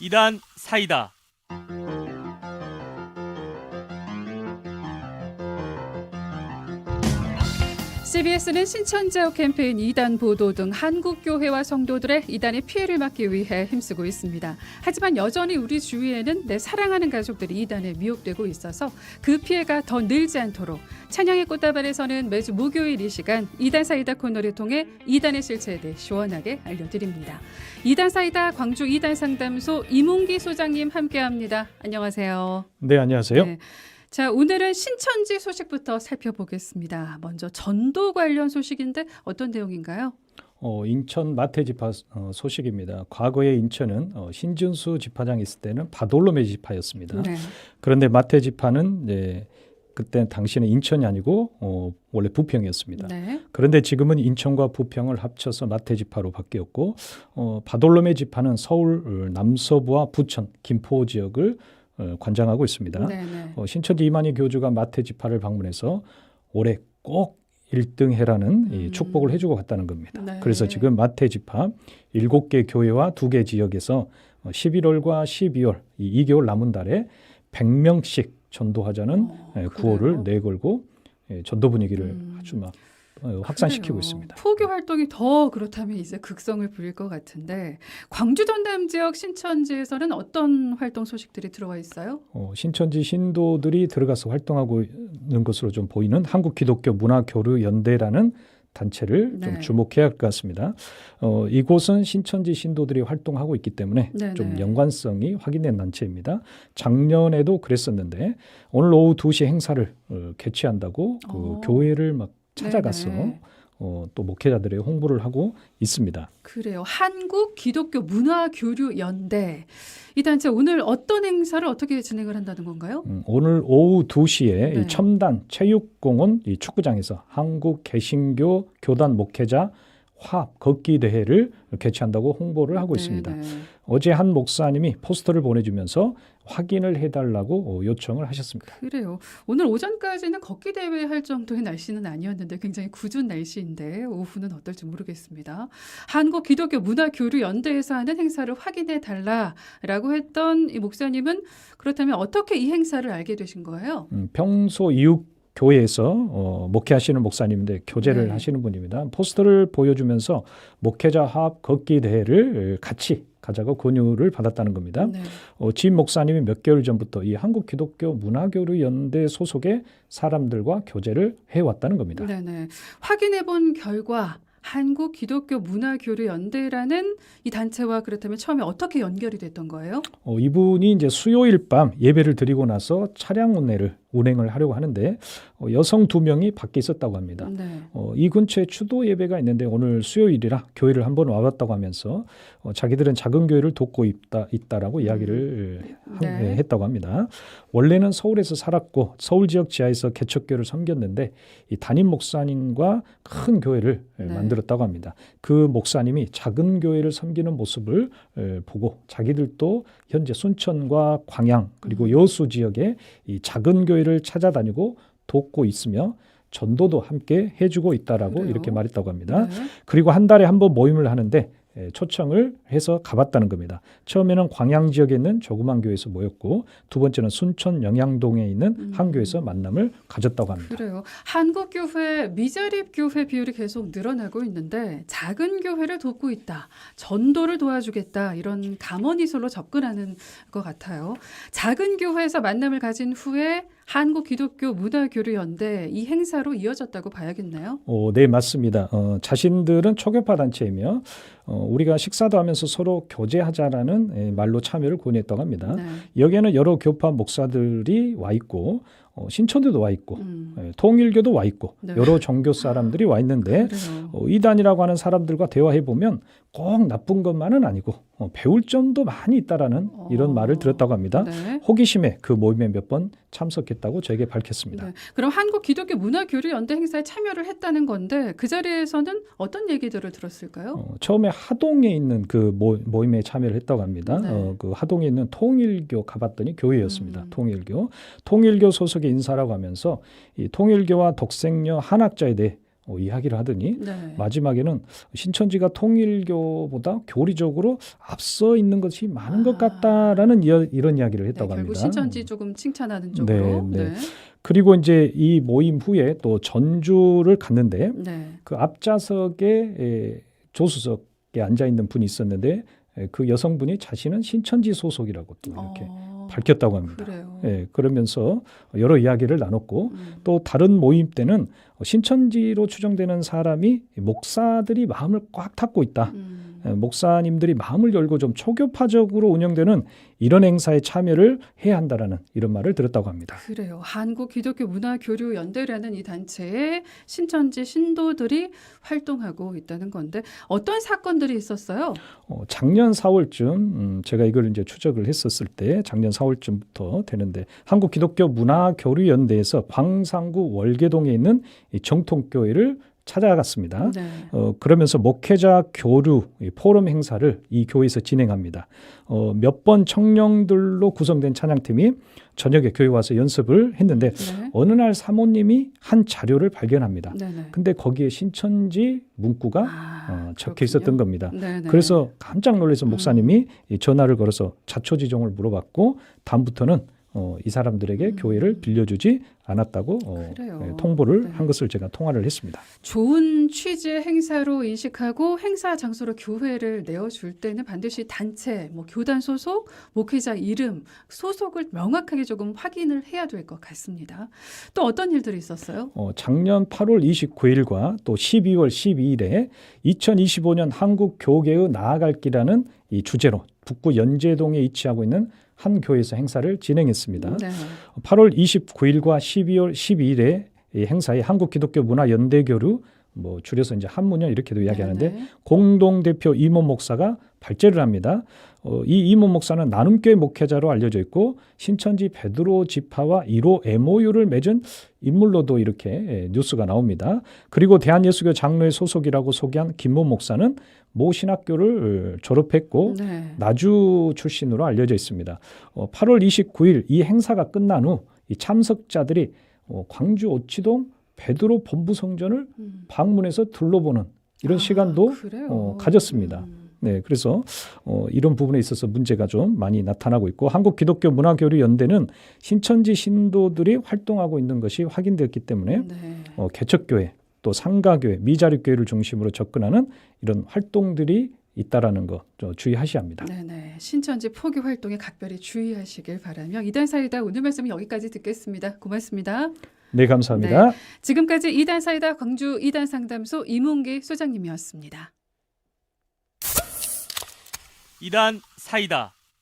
이단 사이다. CBS는 신천 지역 캠페인 이단 보도 등 한국 교회와 성도들의 이단의 피해를 막기 위해 힘쓰고 있습니다. 하지만 여전히 우리 주위에는 내 사랑하는 가족들이 이단에 미혹되고 있어서 그 피해가 더 늘지 않도록 찬양의 꽃다발에서는 매주 목요일 이 시간 이단 사이다 코너를 통해 이단의 실체에 대해 시원하게 알려드립니다. 이단 사이다 광주 이단 상담소 이문기 소장님 함께합니다. 안녕하세요. 네, 안녕하세요. 네. 자, 오늘은 신천지 소식부터 살펴보겠습니다. 먼저 전도 관련 소식인데 어떤 내용인가요? 어, 인천 마태 지파 어, 소식입니다. 과거에 인천은 어, 신준수 지파장이 있을 때는 바돌로메 지파였습니다. 네. 그런데 마태 지파는 이제 그때 당시는 인천이 아니고 어, 원래 부평이었습니다. 네. 그런데 지금은 인천과 부평을 합쳐서 마태 지파로 바뀌었고 어, 바돌로메 지파는 서울 남서부와 부천, 김포 지역을 어, 관장하고 있습니다. 네, 네. 어, 신천지 이만희 교주가 마태 지파를 방문해서 올해 꼭 1등 해라는 이 음. 축복을 해주고 갔다는 겁니다. 네. 그래서 지금 마태 지파 7개 교회와 2개 지역에서 어, 11월과 12월 이 2개월 남은 달에 100명씩 전도하자는 어, 예? 구호를 내걸고 예, 전도 분위기를 음. 아주 막 어, 확산시키고 그래요. 있습니다. 포교 활동이 더 그렇다면 이제 극성을 부릴 것 같은데 광주 전남 지역 신천지에서는 어떤 활동 소식들이 들어와 있어요? 어, 신천지 신도들이 들어가서 활동하고 있는 것으로 좀 보이는 한국 기독교 문화교류 연대라는 단체를 네. 좀 주목해야 할 것 같습니다. 어, 이곳은 신천지 신도들이 활동하고 있기 때문에 네, 좀 네. 연관성이 확인된 단체입니다. 작년에도 그랬었는데 오늘 오후 2시 행사를 어, 개최한다고 그 어. 교회를 막 찾아가서 네네. 어, 또 목회자들의 홍보를 하고 있습니다. 그래요. 한국 기독교 문화 교류 연대 이 단체 오늘 어떤 행사를 어떻게 진행을 한다는 건가요? 음, 오늘 오후 2시에 네. 이 첨단 체육공원 이 축구장에서 한국 개신교 교단 목회자 화합 걷기 대회를 개최한다고 홍보를 하고 네, 있습니다. 네. 어제 한 목사님이 포스터를 보내주면서 확인을 해달라고 어, 요청을 하셨습니다. 그래요. 오늘 오전까지는 걷기 대회 할 정도의 날씨는 아니었는데 굉장히 궂은 날씨인데 오후는 어떨지 모르겠습니다. 한국 기독교 문화교류 연대에서 하는 행사를 확인해 달라라고 했던 이 목사님은 그렇다면 어떻게 이 행사를 알게 되신 거예요? 음, 평소 이웃 교회에서 어, 목회하시는 목사님인데 교제를 네. 하시는 분입니다. 포스터를 보여주면서 목회자 화합 걷기 대회를 같이 가자고 권유를 받았다는 겁니다. 네. 어, 진 목사님이 몇 개월 전부터 이 한국 기독교 문화교류 연대 소속의 사람들과 교제를 해왔다는 겁니다. 네네. 확인해 본 결과 한국 기독교 문화교류 연대라는 이 단체와 그렇다면 처음에 어떻게 연결이 됐던 거예요? 어, 이분이 이제 수요일 밤 예배를 드리고 나서 차량 운행을 운행을 하려고 하는데 어, 여성 두 명이 밖에 있었다고 합니다. 네. 어, 이 근처에 추도 예배가 있는데 오늘 수요일이라 교회를 한번 와봤다고 하면서 어, 자기들은 작은 교회를 돕고 있다 있다라고 이야기를 한- 네. 예, 했다고 합니다. 원래는 서울에서 살았고 서울 지역 지하에서 개척교회를 섬겼는데 이 담임 목사님과 큰 교회를 예, 네. 만들었다고 합니다. 그 목사님이 작은 교회를 섬기는 모습을 예, 보고 자기들도 현재 순천과 광양 그리고 음. 여수 지역에 이 작은 교회 를 찾아다니고 돕고 있으며 전도도 함께 해주고 있다라고 그래요? 이렇게 말했다고 합니다. 네. 그리고 한 달에 한 번 모임을 하는데 에, 초청을 해서 가봤다는 겁니다. 처음에는 광양 지역에 있는 조그만 교회에서 모였고 두 번째는 순천 영양동에 있는 음. 한 교회에서 만남을 가졌다고 합니다. 그래요. 한국 교회 미자립 교회 비율이 계속 늘어나고 있는데 작은 교회를 돕고 있다. 전도를 도와주겠다. 이런 감언이설로 접근하는 것 같아요. 작은 교회에서 만남을 가진 후에 한국 기독교 문화교류 연대 이 행사로 이어졌다고 봐야겠나요? 어, 네, 맞습니다. 어, 자신들은 초교파 단체이며 어, 우리가 식사도 하면서 서로 교제하자라는 에, 말로 참여를 권유했다고 합니다. 네. 여기에는 여러 교파 목사들이 와 있고 어, 신천도도 와 있고 음. 예, 통일교도 와 있고 네. 여러 종교 사람들이 와 있는데 그래요. 어, 이단이라고 하는 사람들과 대화해 보면 꼭 나쁜 것만은 아니고 어, 배울 점도 많이 있다라는 어. 이런 말을 들었다고 합니다. 네. 호기심에 그 모임에 몇 번 참석했다고 저에게 밝혔습니다. 네. 그럼 한국 기독교 문화교류 연대 행사에 참여를 했다는 건데 그 자리에서는 어떤 얘기들을 들었을까요? 어, 처음에 하동에 있는 그 모, 모임에 참여를 했다고 합니다. 네. 어, 그 하동에 있는 통일교 가봤더니 교회였습니다. 음. 통일교. 통일교 소속 의 인사라고 하면서 이 통일교와 독생녀 한학자에 대해 어, 이야기를 하더니 네. 마지막에는 신천지가 통일교보다 교리적으로 앞서 있는 것이 많은 것 아. 같다라는 이어, 이런 이야기를 네, 했다고 결국 합니다. 신천지 조금 칭찬하는 쪽으로. 네, 네. 네. 그리고 이제 이 모임 후에 또 전주를 갔는데 네. 그 앞좌석에 에, 조수석에 앉아 있는 분이 있었는데 에, 그 여성분이 자신은 신천지 소속이라고 또 이렇게 어, 밝혔다고 합니다. 그래요. 예, 그러면서 여러 이야기를 나눴고 음. 또 다른 모임 때는 신천지로 추정되는 사람이 목사들이 마음을 꽉 탔고 있다. 음. 예, 목사님들이 마음을 열고 좀 초교파적으로 운영되는 이런 행사에 참여를 해야 한다라는 이런 말을 들었다고 합니다. 그래요. 한국 기독교 문화 교류 연대라는 이 단체에 신천지 신도들이 활동하고 있다는 건데 어떤 사건들이 있었어요? 어, 작년 4월쯤 음, 제가 이걸 이제 추적을 했었을 때 작년 4월쯤부터 되는데 한국 기독교 문화 교류 연대에서 광산구 월계동에 있는 이 정통교회를 찾아갔습니다. 네. 어, 그러면서 목회자 교류 이 포럼 행사를 이 교회에서 진행합니다. 어, 몇 번 청년들로 구성된 찬양팀이 저녁에 교회 와서 연습을 했는데 네. 어느 날 사모님이 한 자료를 발견합니다. 네 네. 근데 거기에 신천지 문구가 아, 어, 적혀 있었던 겁니다. 네 네. 그래서 깜짝 놀라서 음. 목사님이 이 전화를 걸어서 자초지종을 물어봤고 다음부터는 어, 이 사람들에게 음. 교회를 빌려주지 않았다고 어. 예, 통보를 네. 한 것을 제가 통화를 했습니다. 좋은 취지의 행사로 인식하고 행사 장소로 교회를 내어줄 때는 반드시 단체, 뭐 교단 소속, 목회자 이름, 소속을 명확하게 조금 확인을 해야 될 것 같습니다. 또 어떤 일들이 있었어요? 어, 작년 8월 29일과 또 12월 12일에 2025년 한국 교계의 나아갈 길이라는 이 주제로 북구 연제동에 위치하고 있는 한 교회에서 행사를 진행했습니다. 네. 8월 29일과 12월 12일에 이 행사에 한국 기독교 문화 연대교류 뭐 줄여서 이제 한문여 이렇게도 이야기하는데 네네. 공동 대표 이모 목사가 발제를 합니다. 어, 이 이모 목사는 나눔교회 목회자로 알려져 있고 신천지 베드로 지파와 1호 MOU를 맺은 인물로도 이렇게 예, 뉴스가 나옵니다. 그리고 대한예수교 장로회 소속이라고 소개한 김모 목사는 모 신학교를 졸업했고 네. 나주 출신으로 알려져 있습니다. 어, 8월 29일 이 행사가 끝난 후 이 참석자들이 어, 광주 오치동 베드로 본부 성전을 음. 방문해서 둘러보는 이런 아, 시간도? 어, 가졌습니다. 음. 네, 그래서 어, 이런 부분에 있어서 문제가 좀 많이 나타나고 있고 한국 기독교 문화교류 연대는 신천지 신도들이 활동하고 있는 것이 확인되었기 때문에 네. 어, 개척교회 또 상가교회 미자립교회를 중심으로 접근하는 이런 활동들이 있다라는 거좀 주의하셔야 합니다. 네네. 신천지 포교 활동에 각별히 주의하시길 바라며 이단 사이다 오늘 말씀 여기까지 듣겠습니다. 고맙습니다. 네, 감사합니다. 지금까지 이단 사이다 광주 이단 상담소 이문기 소장님이었습니다. 이단 사이다.